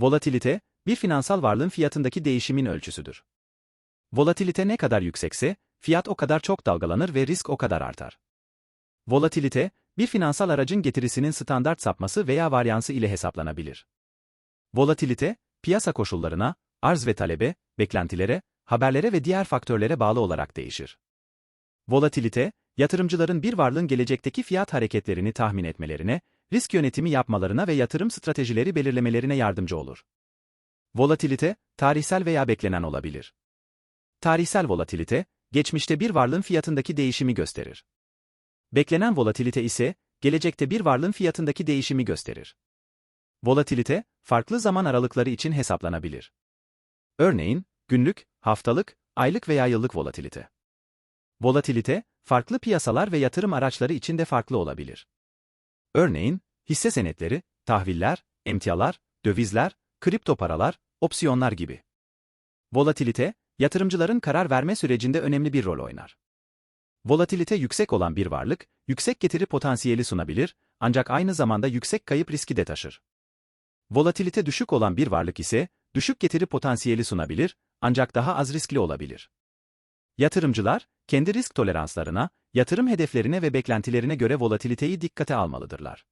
Volatilite, bir finansal varlığın fiyatındaki değişimin ölçüsüdür. Volatilite ne kadar yüksekse, fiyat o kadar çok dalgalanır ve risk o kadar artar. Volatilite, bir finansal aracın getirisinin standart sapması veya varyansı ile hesaplanabilir. Volatilite, piyasa koşullarına, arz ve talebe, beklentilere, haberlere ve diğer faktörlere bağlı olarak değişir. Volatilite, yatırımcıların bir varlığın gelecekteki fiyat hareketlerini tahmin etmelerine, risk yönetimi yapmalarına ve yatırım stratejileri belirlemelerine yardımcı olur. Volatilite, tarihsel veya beklenen olabilir. Tarihsel volatilite, geçmişte bir varlığın fiyatındaki değişimi gösterir. Beklenen volatilite ise, gelecekte bir varlığın fiyatındaki değişimi gösterir. Volatilite, farklı zaman aralıkları için hesaplanabilir. Örneğin, günlük, haftalık, aylık veya yıllık volatilite. Volatilite, farklı piyasalar ve yatırım araçları için de farklı olabilir. Örneğin, hisse senetleri, tahviller, emtialar, dövizler, kripto paralar, opsiyonlar gibi. Volatilite, yatırımcıların karar verme sürecinde önemli bir rol oynar. Volatilite yüksek olan bir varlık, yüksek getiri potansiyeli sunabilir, ancak aynı zamanda yüksek kayıp riski de taşır. Volatilite düşük olan bir varlık ise, düşük getiri potansiyeli sunabilir, ancak daha az riskli olabilir. Yatırımcılar, kendi risk toleranslarına, yatırım hedeflerine ve beklentilerine göre volatiliteyi dikkate almalıdırlar.